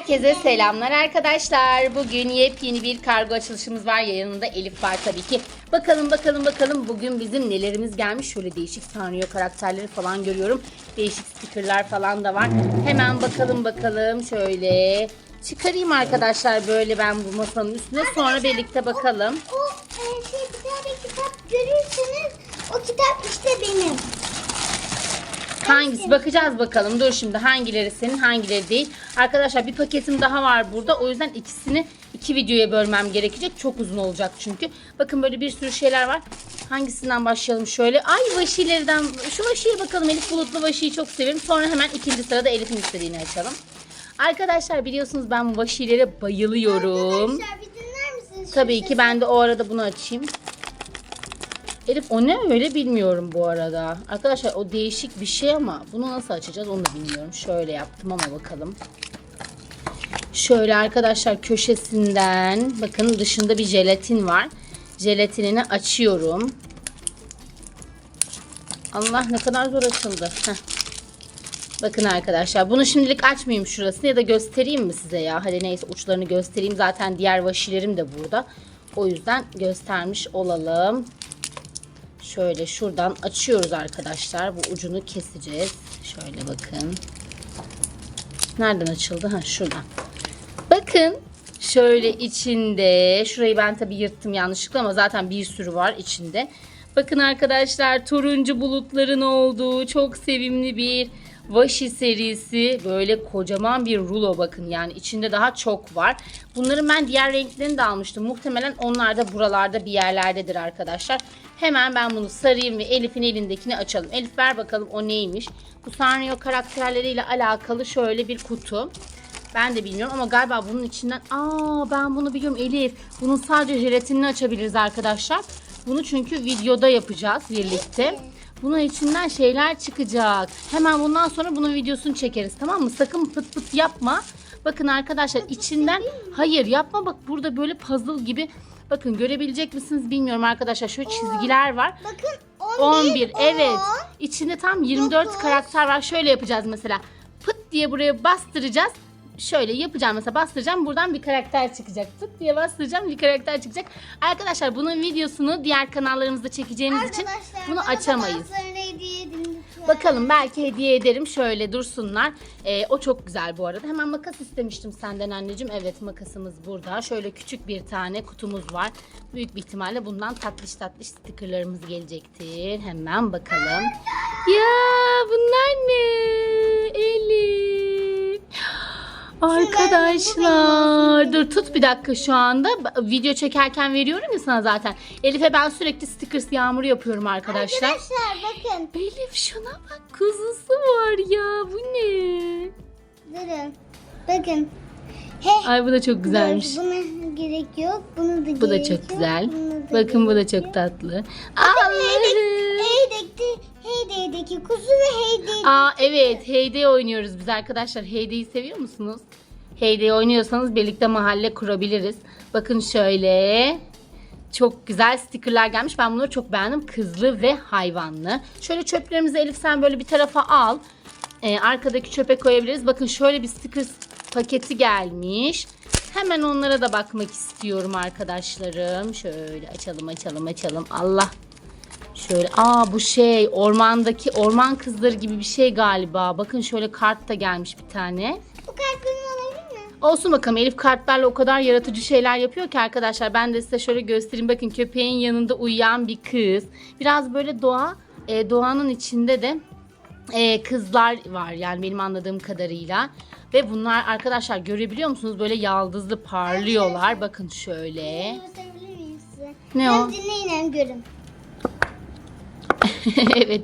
Herkese selamlar arkadaşlar. Bugün yepyeni bir kargo açılışımız var. Yanında Elif var tabii ki. Bakalım bakalım bakalım bugün bizim nelerimiz gelmiş. Şöyle değişik Sanrio karakterleri falan görüyorum. Değişik stickerlar falan da var. Hemen bakalım bakalım şöyle. Çıkarayım arkadaşlar böyle ben bu masanın üstüne. Sonra birlikte bakalım. O e, şey bir tane kitap görürseniz o kitap işte benim. Hangisi bakacağız bakalım. Dur şimdi hangileri senin hangileri değil. Arkadaşlar bir paketim daha var burada. O yüzden ikisini iki videoya bölmem gerekecek. Çok uzun olacak çünkü. Bakın böyle bir sürü şeyler var. Hangisinden başlayalım şöyle. Ay vaşilerden. Şu vaşiye bakalım. Elif Bulutlu vaşiyi çok severim. Sonra hemen ikinci sırada Elif'in istediğini açalım. Arkadaşlar biliyorsunuz ben vaşilere bayılıyorum. Arkadaşlar bir dinler misiniz? Tabii ki ben de o arada bunu açayım. Elif o ne öyle bilmiyorum bu arada. Arkadaşlar o değişik bir şey ama bunu nasıl açacağız onu da bilmiyorum. Şöyle yaptım ama bakalım. Şöyle arkadaşlar köşesinden bakın dışında bir jelatin var. Jelatinini açıyorum. Allah ne kadar zor açıldı. Heh. Bakın arkadaşlar bunu şimdilik açmayayım şurasını ya da göstereyim mi size ya? Hadi neyse uçlarını göstereyim. Zaten diğer vaşilerim de burada. O yüzden göstermiş olalım. Şöyle şuradan açıyoruz arkadaşlar. Bu ucunu keseceğiz. Şöyle bakın. Nereden açıldı? Ha şuradan. Bakın şöyle içinde. Şurayı ben tabii yırttım yanlışlıkla ama zaten bir sürü var içinde. Bakın arkadaşlar turuncu bulutların olduğu çok sevimli bir Washi serisi böyle kocaman bir rulo bakın yani içinde daha çok var. Bunların ben diğer renklerini de almıştım. Muhtemelen onlar da buralarda bir yerlerdedir arkadaşlar. Hemen ben bunu sarayım ve Elif'in elindekini açalım. Elif ver bakalım o neymiş. Bu Sanrio karakterleriyle alakalı şöyle bir kutu. Ben de bilmiyorum ama galiba bunun içinden... Aa ben bunu biliyorum Elif. Bunun sadece jelatinini açabiliriz arkadaşlar. Bunu çünkü videoda yapacağız birlikte. Bunun içinden şeyler çıkacak. Hemen bundan sonra bunun videosunu çekeriz tamam mı? Sakın pıt pıt yapma. Bakın arkadaşlar içinden... Hayır yapma bak burada böyle puzzle gibi... Bakın görebilecek misiniz bilmiyorum arkadaşlar. Şöyle çizgiler var. Bakın 11 11, evet. 10. İçinde tam 24 dokuz. karakter var. Şöyle yapacağız mesela. Pıt diye buraya bastıracağız. Şöyle yapacağım mesela bastıracağım buradan bir karakter çıkacak. Tık diye bastıracağım bir karakter çıkacak. Arkadaşlar bunun videosunu diğer kanallarımızda çekeceğimiz için Arkadaşlar bunu bana da açamayız. Bakalım belki hediye ederim. Şöyle dursunlar. Ee, o çok güzel bu arada. Hemen makas istemiştim senden anneciğim. Evet makasımız burada. Şöyle küçük bir tane kutumuz var. Büyük bir ihtimalle bundan tatlış tatlış stickerlarımız gelecektir. Hemen bakalım. Ya bunlar ne? Arkadaşlar dur tut bir dakika şu anda video çekerken veriyorum ya sana zaten Elif'e ben sürekli stickers yağmuru yapıyorum arkadaşlar Arkadaşlar bakın. Elif şuna bak kuzusu var ya bu ne? Durun. Bakın. He. Ay bu da çok güzelmiş. Dur, Buna gerek yok. Bunu da Bu da çok yok, güzel. buna da Bakın bu da çok tatlı. Allah'ım. Heydek'te, Heydek'teki kuzu ve Heydek. Aa evet Heyday oynuyoruz biz arkadaşlar. Heyday'i seviyor musunuz? Heyday oynuyorsanız birlikte mahalle kurabiliriz. Bakın şöyle. Çok güzel stickerlar gelmiş. Ben bunları çok beğendim. Kızlı ve hayvanlı. Şöyle çöplerimizi Elif sen böyle bir tarafa al. Ee, arkadaki çöpe koyabiliriz. Bakın şöyle bir sticker paketi gelmiş. Hemen onlara da bakmak istiyorum arkadaşlarım. Şöyle açalım açalım açalım. Allah. Şöyle aa bu şey ormandaki orman kızları gibi bir şey galiba. Bakın şöyle kart da gelmiş bir tane. Bu kalp benim olabilir mi? Olsun bakalım Elif kartlarla o kadar yaratıcı şeyler yapıyor ki arkadaşlar. Ben de size şöyle göstereyim. Bakın köpeğin yanında uyuyan bir kız. Biraz böyle doğa, e, doğanın içinde de e, kızlar var yani benim anladığım kadarıyla. Ve bunlar arkadaşlar görebiliyor musunuz? Böyle yaldızlı parlıyorlar. Bakın şöyle. Size? Ne Hem o? dinleyin hem görün. evet.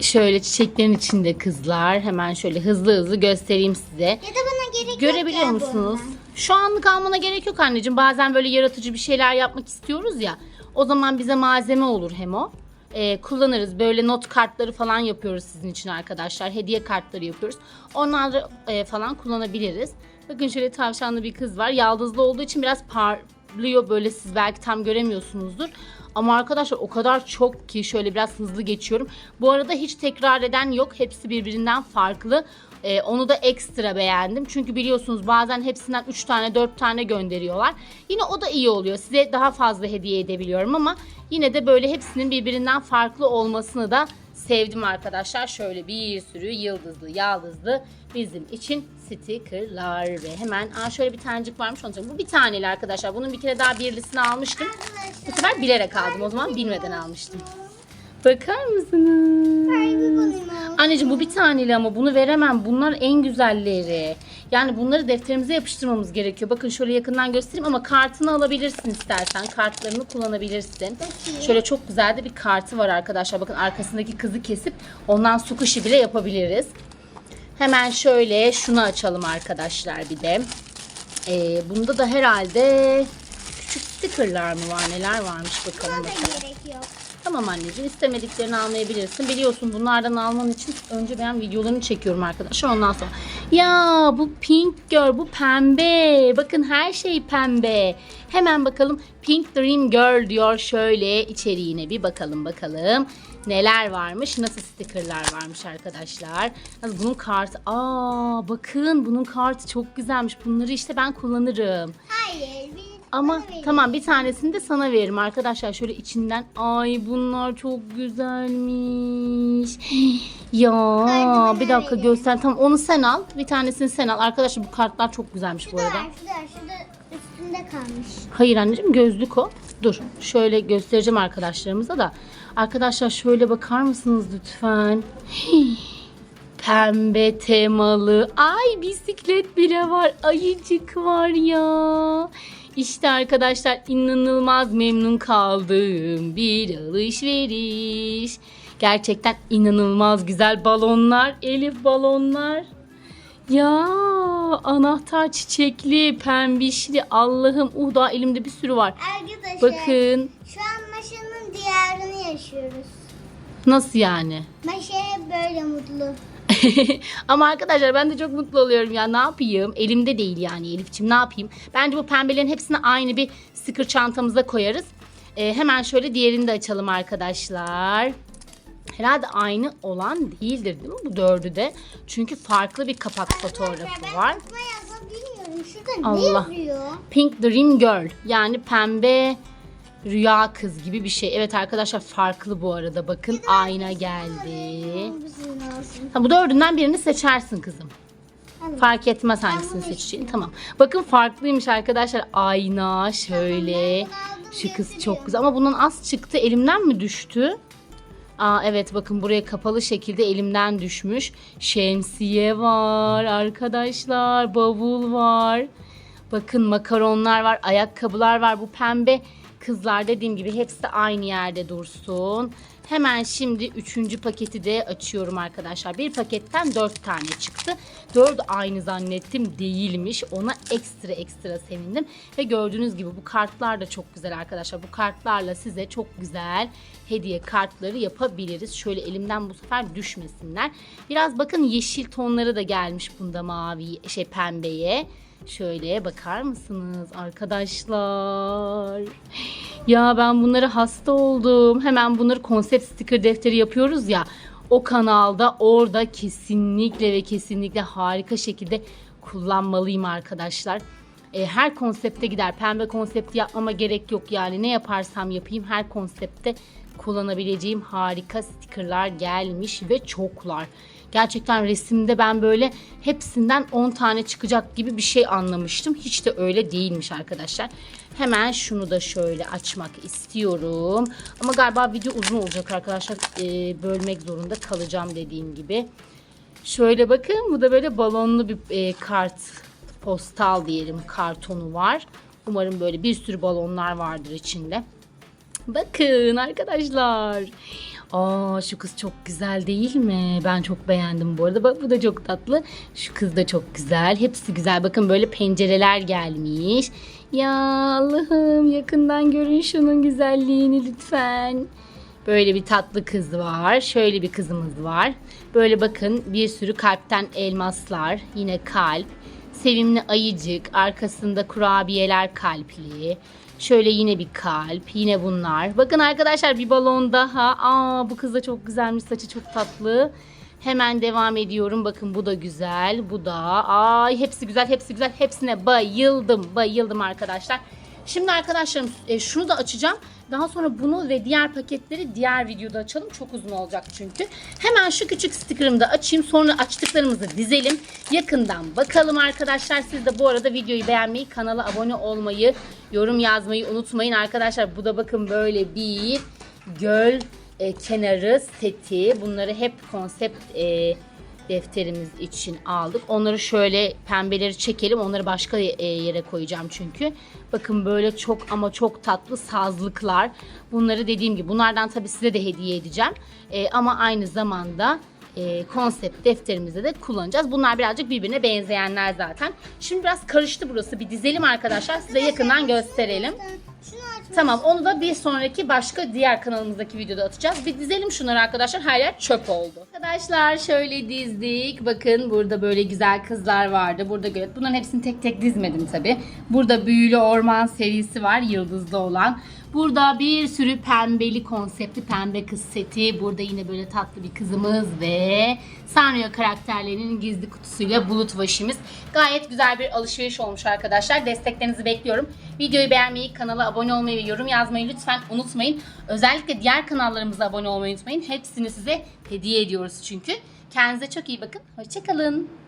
Şöyle çiçeklerin içinde kızlar. Hemen şöyle hızlı hızlı göstereyim size. Ya da bana gerek yok Görebiliyor ya musunuz? bundan. Şu anlık almana gerek yok anneciğim. Bazen böyle yaratıcı bir şeyler yapmak istiyoruz ya. O zaman bize malzeme olur hem o. Ee, kullanırız. Böyle not kartları falan yapıyoruz sizin için arkadaşlar. Hediye kartları yapıyoruz. Onları e, falan kullanabiliriz. Bakın şöyle tavşanlı bir kız var. Yaldızlı olduğu için biraz parlıyor böyle siz belki tam göremiyorsunuzdur. Ama arkadaşlar o kadar çok ki şöyle biraz hızlı geçiyorum. Bu arada hiç tekrar eden yok. Hepsi birbirinden farklı. Ee, onu da ekstra beğendim. Çünkü biliyorsunuz bazen hepsinden 3 tane 4 tane gönderiyorlar. Yine o da iyi oluyor. Size daha fazla hediye edebiliyorum ama yine de böyle hepsinin birbirinden farklı olmasını da sevdim arkadaşlar. Şöyle bir sürü yıldızlı yaldızlı bizim için stickerlar ve hemen aa şöyle bir tanecik varmış olacak. Bu bir taneli arkadaşlar. Bunun bir kere daha birlisini almıştım. Bu sefer bilerek aldım. O zaman bilmeden almıştım. Bakar mısınız? Anneciğim bu bir taneli ama bunu veremem. Bunlar en güzelleri. Yani bunları defterimize yapıştırmamız gerekiyor. Bakın şöyle yakından göstereyim ama kartını alabilirsin istersen. Kartlarını kullanabilirsin. Şöyle çok güzel de bir kartı var arkadaşlar. Bakın arkasındaki kızı kesip ondan su kışı bile yapabiliriz. Hemen şöyle şunu açalım arkadaşlar bir de. Ee, bunda da herhalde küçük stickerlar mı var neler varmış bakalım Buna da bakalım. gerek yok. Tamam anneciğim istemediklerini almayabilirsin. Biliyorsun bunlardan alman için önce ben videolarını çekiyorum arkadaşlar ondan sonra. Ya bu pink girl bu pembe. Bakın her şey pembe. Hemen bakalım Pink Dream Girl diyor şöyle içeriğine bir bakalım bakalım. Neler varmış nasıl stickerlar varmış arkadaşlar. Bunun kartı aa bakın bunun kartı çok güzelmiş. Bunları işte ben kullanırım. Hayır. Ama tamam bir tanesini de sana veririm arkadaşlar. Şöyle içinden ay bunlar çok güzelmiş. Ya Hadi bir dakika verin. göster. Tamam onu sen al. Bir tanesini sen al. Arkadaşlar bu kartlar çok güzelmiş bu Şurada arada. şurada, şurada üstünde kalmış. Hayır anneciğim gözlük o. Dur şöyle göstereceğim arkadaşlarımıza da. Arkadaşlar şöyle bakar mısınız lütfen? Pembe temalı. Ay bisiklet bile var. Ayıcık var ya. İşte arkadaşlar inanılmaz memnun kaldığım bir alışveriş. Gerçekten inanılmaz güzel balonlar. Elif balonlar. Ya anahtar çiçekli, pembişli. Allah'ım uh daha elimde bir sürü var. Arkadaşlar Bakın şu an maşanın diyarını yaşıyoruz. nasıl yani? Maşa hep böyle mutlu. Ama arkadaşlar ben de çok mutlu oluyorum ya. Ne yapayım? Elimde değil yani Elif'ciğim ne yapayım? Bence bu pembelerin hepsini aynı bir sticker çantamıza koyarız. Ee, hemen şöyle diğerini de açalım arkadaşlar. Herhalde aynı olan değildir değil mi bu dördü de? Çünkü farklı bir kapak fotoğrafı ben var. okuma yazma bilmiyorum. Şurada Allah. ne yazıyor? Pink Dream Girl yani pembe rüya kız gibi bir şey. Evet arkadaşlar farklı bu arada. Bakın ayna geldi. Ha, bu dördünden birini seçersin kızım. Fark etmez hangisini bunu seçeceğini. Tamam. Bakın farklıymış arkadaşlar. Ayna şöyle. Şu kız çok güzel. Ama bunun az çıktı. Elimden mi düştü? Aa evet bakın buraya kapalı şekilde elimden düşmüş. Şemsiye var arkadaşlar. Bavul var. Bakın makaronlar var. Ayakkabılar var. Bu pembe kızlar dediğim gibi hepsi aynı yerde dursun. Hemen şimdi üçüncü paketi de açıyorum arkadaşlar. Bir paketten dört tane çıktı. Dört aynı zannettim değilmiş. Ona ekstra ekstra sevindim. Ve gördüğünüz gibi bu kartlar da çok güzel arkadaşlar. Bu kartlarla size çok güzel hediye kartları yapabiliriz. Şöyle elimden bu sefer düşmesinler. Biraz bakın yeşil tonları da gelmiş bunda mavi şey pembeye. Şöyle bakar mısınız arkadaşlar? Ya ben bunlara hasta oldum. Hemen bunları konsept sticker defteri yapıyoruz ya. O kanalda orada kesinlikle ve kesinlikle harika şekilde kullanmalıyım arkadaşlar. E, her konsepte gider. Pembe konsepti yapmama gerek yok yani. Ne yaparsam yapayım her konsepte kullanabileceğim harika stickerlar gelmiş ve çoklar. Gerçekten resimde ben böyle hepsinden 10 tane çıkacak gibi bir şey anlamıştım. Hiç de öyle değilmiş arkadaşlar. Hemen şunu da şöyle açmak istiyorum. Ama galiba video uzun olacak arkadaşlar. E, bölmek zorunda kalacağım dediğim gibi. Şöyle bakın bu da böyle balonlu bir e, kart postal diyelim kartonu var. Umarım böyle bir sürü balonlar vardır içinde. Bakın arkadaşlar. Aa şu kız çok güzel değil mi? Ben çok beğendim bu arada. Bak bu da çok tatlı. Şu kız da çok güzel. Hepsi güzel. Bakın böyle pencereler gelmiş. Ya Allah'ım yakından görün şunun güzelliğini lütfen. Böyle bir tatlı kız var. Şöyle bir kızımız var. Böyle bakın bir sürü kalpten elmaslar. Yine kalp. Sevimli ayıcık. Arkasında kurabiyeler kalpli. Şöyle yine bir kalp. Yine bunlar. Bakın arkadaşlar bir balon daha. Aa bu kız da çok güzelmiş. Saçı çok tatlı. Hemen devam ediyorum. Bakın bu da güzel. Bu da. Ay hepsi güzel, hepsi güzel. Hepsine bayıldım. Bayıldım arkadaşlar. Şimdi arkadaşlarım e, şunu da açacağım. Daha sonra bunu ve diğer paketleri diğer videoda açalım. Çok uzun olacak çünkü. Hemen şu küçük sticker'ımı da açayım. Sonra açtıklarımızı dizelim. Yakından bakalım arkadaşlar. Siz de bu arada videoyu beğenmeyi, kanala abone olmayı, yorum yazmayı unutmayın arkadaşlar. Bu da bakın böyle bir göl e, kenarı seti. Bunları hep konsept e, defterimiz için aldık. Onları şöyle pembeleri çekelim. Onları başka e, yere koyacağım çünkü. Bakın böyle çok ama çok tatlı sazlıklar. Bunları dediğim gibi bunlardan tabii size de hediye edeceğim. E, ama aynı zamanda e, konsept defterimizde de kullanacağız. Bunlar birazcık birbirine benzeyenler zaten. Şimdi biraz karıştı burası. Bir dizelim arkadaşlar. Size yakından gösterelim. Tamam onu da bir sonraki başka diğer kanalımızdaki videoda atacağız. Bir dizelim şunları arkadaşlar. Her yer çöp oldu. Arkadaşlar şöyle dizdik. Bakın burada böyle güzel kızlar vardı. Burada gölet. Bunların hepsini tek tek dizmedim tabi. Burada büyülü orman serisi var. Yıldızlı olan. Burada bir sürü pembeli konseptli pembe kız seti. Burada yine böyle tatlı bir kızımız ve Sanrio karakterlerinin gizli kutusuyla bulut vaşimiz. Gayet güzel bir alışveriş olmuş arkadaşlar. Desteklerinizi bekliyorum. Videoyu beğenmeyi, kanala abone olmayı ve yorum yazmayı lütfen unutmayın. Özellikle diğer kanallarımıza abone olmayı unutmayın. Hepsini size hediye ediyoruz çünkü. Kendinize çok iyi bakın. Hoşçakalın.